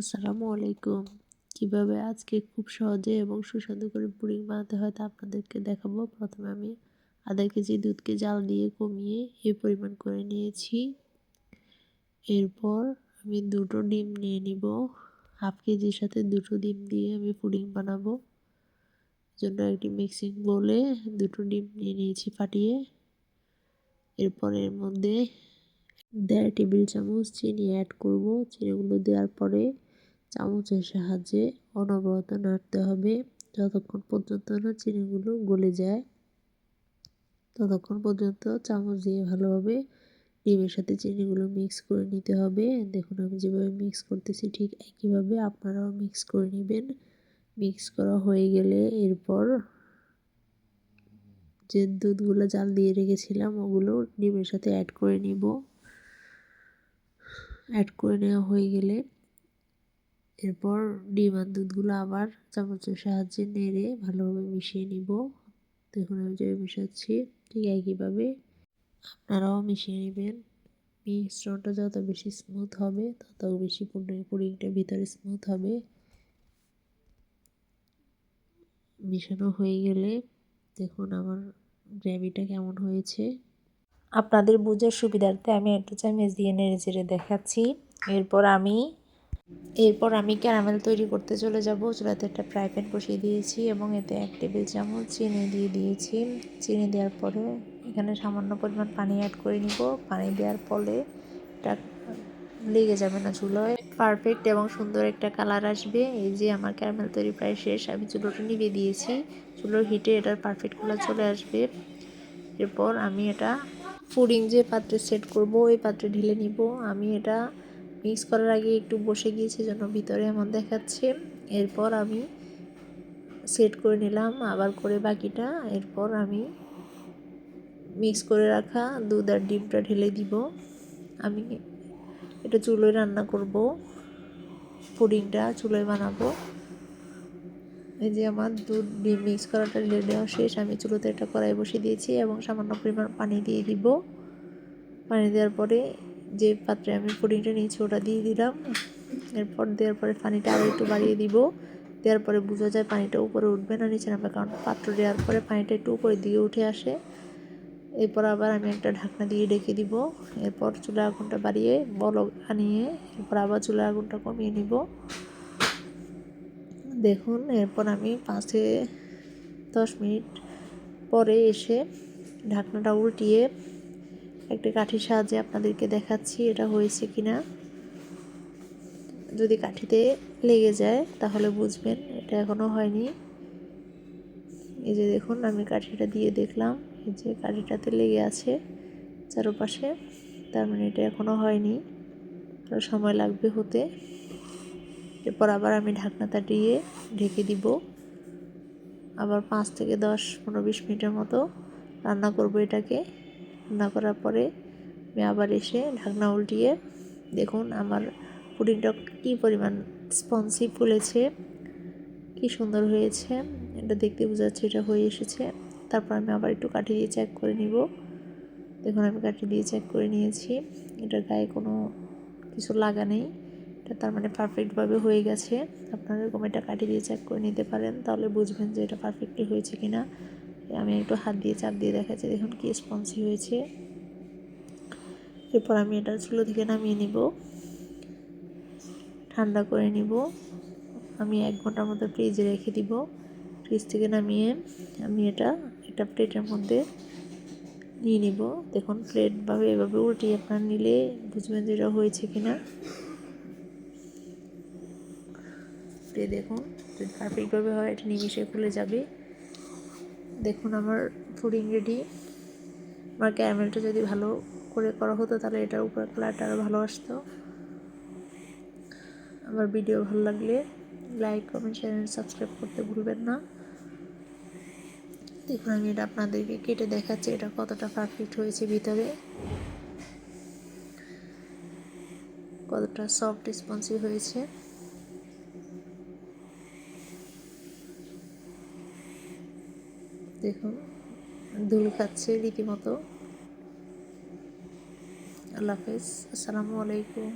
আসসালামু আলাইকুম। কীভাবে আজকে খুব সহজে এবং সুস্বাদু করে পুডিং বানাতে হয় তা আপনাদেরকে দেখাবো। প্রথমে আমি আধা কেজি দুধকে জাল দিয়ে কমিয়ে এই পরিমাণ করে নিয়েছি। এরপর আমি দুটো ডিম নিয়ে নিব। হাফ কেজির সাথে দুটো ডিম দিয়ে আমি পুডিং বানাবো। জন্য একটি মিক্সিং বলে দুটো ডিম নিয়ে নিয়েছি ফাটিয়ে। এরপর এর মধ্যে দেড় টেবিল চামচ চিনি অ্যাড করব। চিনিগুলো দেওয়ার পরে চামচের সাহায্যে অনবরত নাড়তে হবে। যতক্ষণ পর্যন্ত না চিনিগুলো গলে যায়, ততক্ষণ পর্যন্ত চামচ দিয়ে ভালোভাবে ডিমের সাথে চিনিগুলো মিক্স করে নিতে হবে। দেখুন, আমি যেভাবে মিক্স করতেছি ঠিক একইভাবে আপনারাও মিক্স করে নেবেন। মিক্স করা হয়ে গেলে এরপর যে দুধগুলো জাল দিয়ে রেখেছিলাম, ওগুলো ডিমের সাথে অ্যাড করে নিব। অ্যাড করে নেওয়া হয়ে গেলে এরপর ডিম আর দুধগুলো আবার চামচের সাহায্যে নেড়ে ভালোভাবে মিশিয়ে নিব। দেখুন, আমি যেভাবে মিশাচ্ছি, ঠিক একইভাবে আপনারাও মিশিয়ে নেবেন। মিশ্রণটা যত বেশি স্মুথ হবে, তত বেশি পুডিংটা ভিতরে স্মুথ হবে। মিশানো হয়ে গেলে দেখুন আমার গ্রেভিটা কেমন হয়েছে। আপনাদের বুঝার সুবিধার্থে আমি একটু চামচ দিয়ে নেড়ে চেড়ে দেখাচ্ছি। এরপর আমি এরপর আমি ক্যারামেল তৈরি করতে চলে যাব। চুলাতে একটা ফ্রাই প্যান বসিয়ে দিয়েছি এবং এতে এক টেবিল চামচ চিনি দিয়ে দিয়েছি। চিনি দেওয়ার পরে এখানে সামান্য পরিমাণ পানি অ্যাড করে নিব। পানি দেওয়ার ফলে এটা লেগে যাবে না চুলোয়। পারফেক্ট এবং সুন্দর একটা কালার আসবে। এই যে আমার ক্যারামেল তৈরি প্রায় শেষ। আমি চুলোটা নিভিয়ে দিয়েছি। চুলোর হিটে এটার পারফেক্ট কালার চলে আসবে। এরপর আমি এটা ফুডিং যে পাত্রে সেট করব, ওই পাত্রে ঢেলে নিব। আমি এটা মিক্স করার আগে একটু বসে গিয়েছে জন্য ভিতরে এমন দেখাচ্ছে। এরপর আমি সেট করে নিলাম, আবার করে বাকিটা। এরপর আমি মিক্স করে রাখা দুধ আর ডিমটা ঢেলে দিব। আমি এটা চুলোয় রান্না করব, পুডিংটা চুলোয় বানাবো। এই যে আমার দুধ ডিম মিক্স করাটা ঢেলে দেওয়া শেষ, আমি চুলোতে একটা কড়াই বসিয়ে দিয়েছি এবং সামান্য পরিমাণ পানি দিয়ে দিব। পানি দেওয়ার পরে যে পাত্রে আমি পুডিংটা নিয়েছি ওটা দিয়ে দিলাম। এরপর দেওয়ার পরে পানিটা আরও একটু বাড়িয়ে দিব। দেওয়ার পরে বোঝা যায় পানিটা উপরে উঠবে না, নিচে নামবে, কারণ পাত্র দেওয়ার পরে পানিটা একটু উপরের দিকে উঠে আসে। এরপর আবার আমি একটা ঢাকনা দিয়ে ডেকে দিব। এরপর চুলার আগুনটা বাড়িয়ে বলক আনিয়ে এরপর আবার চুলার আগুনটা কমিয়ে নিব। দেখুন, এরপর আমি পাঁচে দশ মিনিট পরে এসে ঢাকনাটা উল্টিয়ে একটা কাঠির সাহায্যে আপনাদেরকে দেখাচ্ছি এটা হয়েছে কি না যদি কাঠিতে লেগে যায়, তাহলে বুঝবেন এটা এখনও হয়নি। এই যে দেখুন, আমি কাঠিটা দিয়ে দেখলাম। এই যে কাঠিটাতে লেগে আছে চারপাশে, তার মানে এটা এখনও হয়নি। আরও সময় লাগবে হতে। এরপর আবার আমি ঢাকনাটা দিয়ে ঢেকে দিব। আবার পাঁচ থেকে দশ, পনেরো, বিশ মিনিটের মতো রান্না করব এটাকে। রান্না করার পরে আমি আবার এসে ঢাকনা উল্টিয়ে দেখুন আমার পুডিংটা কী পরিমাণ স্পঞ্জি ফুলেছে, কি সুন্দর হয়েছে, এটা দেখতে বোঝাচ্ছে এটা হয়ে এসেছে। তারপর আমি আবার একটু কাঠি দিয়ে চেক করে নিব। দেখুন আমি কাঠি দিয়ে চেক করে নিয়েছি। এটার গায়ে কোনো কিছু লাগা নেই। এটা তার মানে পারফেক্টভাবে হয়ে গেছে। আপনারা এরকম এটা কাঠি দিয়ে চেক করে নিতে পারেন, তাহলে বুঝবেন যে এটা পারফেক্টলি হয়েছে কিনা। আমি একটু হাত দিয়ে চাপ দিয়ে দেখাচ্ছি, দেখুন কি স্পঞ্জি হয়েছে। এরপর আমি এটা চুলো থেকে নামিয়ে নিব। ঠান্ডা করে নিব। আমি এক ঘণ্টার মতো ফ্রিজে রেখে দিব। ফ্রিজ থেকে নামিয়ে আমি এটা একটা প্লেটের মধ্যে নিয়ে নিব। দেখুন প্লেটভাবে এভাবে উল্টিয়ে আপনার নিলে বুঝবেন যে এটা হয়েছে কি কিনা দেখুন, যদি পারফেক্টভাবে হয়, এটা নিমিশে খুলে যাবে। দেখুন, আমার পুডিং রেডি আমার ক্যারামেলটা যদি ভালো করে করা হতো, তাহলে এটার উপর কালারটা আরও ভালো আসতো। আমার ভিডিও ভালো লাগলে লাইক কমেন্ট শেয়ার সাবস্ক্রাইব করতে ভুলবেন না। দেখুন, আমি এটা আপনাদেরকে কেটে দেখাচ্ছি, এটা কতটা পারফেক্ট হয়েছে ভিতরে। কতটা সফট স্পঞ্জি হয়েছে। দেখুন দুল খাচ্ছে রীতিমতো। আল্লাহ হাফেজ আসসালামু আলাইকুম।